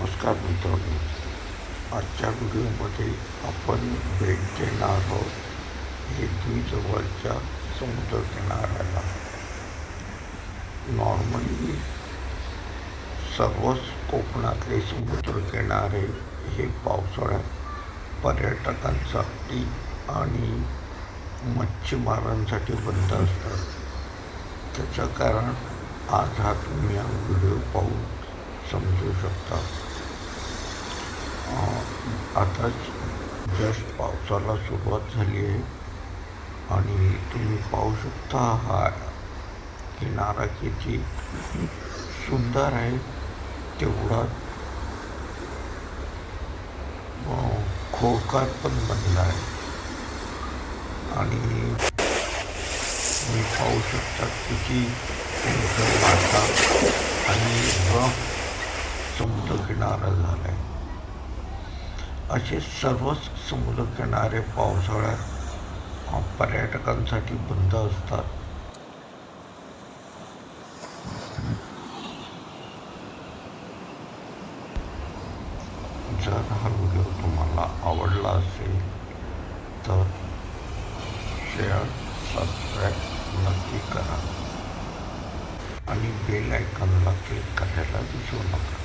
नमस्कार मित्रांनो. आजच्या व्हिडिओमध्ये आपण भेट देणार आहोत हे जवळच्या समुद्रकिनाऱ्याला. नॉर्मली सर्वच कोकणातले समुद्रकिनारे हे पावसाळ्यात पर्यटकांसाठी आणि मच्छीमारांसाठी बंद असतात. त्याचं कारण आज हा तुम्ही हा व्हिडिओ पाहून समजू शकता. आताच जस्ट पावसाला सुरुवात झाली आहे आणि तुम्ही पाहू शकता हा किनारा किती सुंदर आहे. तेवढा खोकार पण बनला आहे. आणि तुम्ही पाहू शकता किती आणि रफ समुद्रकिनारा झाला आहे. असे सर्वच समुद्रकिनारे पावसाळ्यात पर्यटकांसाठी बंद असतात. जर हा व्हिडिओ तुम्हाला आवडला असेल तर शेअर सबस्क्राईब नक्की करा. आणि बेल आयकॉनला क्लिक करायला विसरू नका.